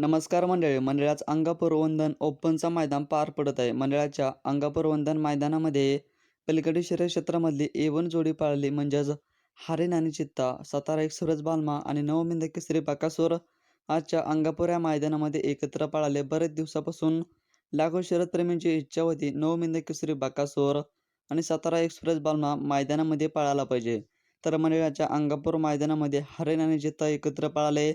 नमस्कार मंडळी मंडळाचं अंगापूर वंदन मैदान पार पडत आहे. मंडळाच्या अंगापूर वंदन मैदानामध्ये पलीकडे शरीर क्षेत्रामधली ए वन जोडी पाळली. म्हणजेच हरिण आणि चित्ता सातारा एक सूरज बालमा आणि नवमिंद केसरी बाकासूर आजच्या अंगापूर या मैदानामध्ये एकत्र पाळाले. बरेच दिवसापासून लाखो शरदप्रेमींची इच्छा होती. नवमिंद केसरी बाकासूर आणि सातारा एक्सप्रेस बालमा मैदानामध्ये पाळायला पाहिजे. तर मंडळाच्या अंगापूर मैदानामध्ये हरिण आणि चित्ता एकत्र पाळाले.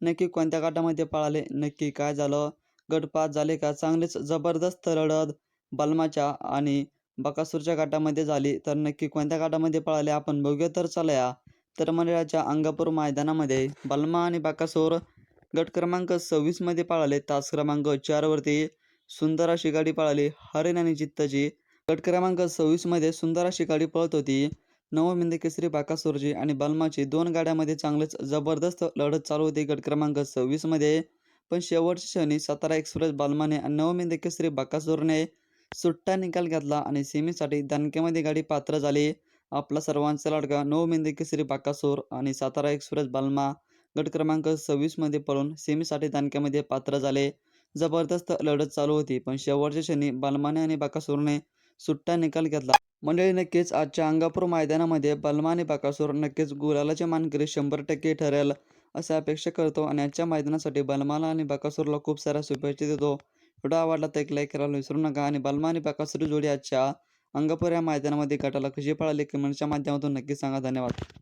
नक्की कोणत्या गटामध्ये पळाले? नक्की काय झालं? गटपास झाले का? चांगलेच जबरदस्त लढत बलमाच्या आणि बकासूरच्या गटामध्ये झाली. तर नक्की कोणत्या गटामध्ये पळाले? आपण बघूया. तर चला तर मंडळाच्या अंगापूर मैदानामध्ये बलमा आणि बकासूर गट क्रमांक सव्वीसमध्ये पळाले. तास क्रमांक चारवरती सुंदर अशी गाडी पळाली. हरिण आणि चित्ताची गट क्रमांक सव्वीसमध्ये सुंदर अशी गाडी पळत होती. नवमिंद केसरी बाकासूरची आणि बलमाची दोन गाड्यामध्ये चांगलेच जबरदस्त लढत चालू होती. गट क्रमांक सव्वीसमध्ये पण शेवटच्या क्षणी सातारा एक्सप्रेस बालमाने आणि नवमिंद केसरी बाकासूरने सुट्टा निकाल घेतला आणि सेमीसाठी दणक्यामध्ये गाडी पात्र झाली. आपला सर्वांचा लाडका नवमिंद केसरी बाकासूर आणि सातारा एक्सप्रेस बालमा गट क्रमांक सव्वीसमध्ये पळून सेमीसाठी दणक्यामध्ये पात्र झाले. जबरदस्त लढत चालू होती. पण शेवटच्या क्षणी बालमाने आणि बाकासूरने सुट्टा निकाल घेतला. मंडळी नक्कीच आजच्या अंगापूर मैदानामध्ये बलमा आणि बाकासूर नक्कीच गुलालाचे मानकरी शंभर टक्के ठरेल असं अपेक्षा करतो. आणि आजच्या मैदानासाठी बलमाला आणि बाकासूरला खूप साऱ्या शुभेच्छा देतो. व्हिडिओ आवडला तर एक लाईक करायला विसरू नका. आणि बलमा आणि बाकासूर जोडी आजच्या अंगापूर या मैदानामध्ये गटाला कशी पळाली कमेंटच्या माध्यमातून नक्की सांगा. धन्यवाद.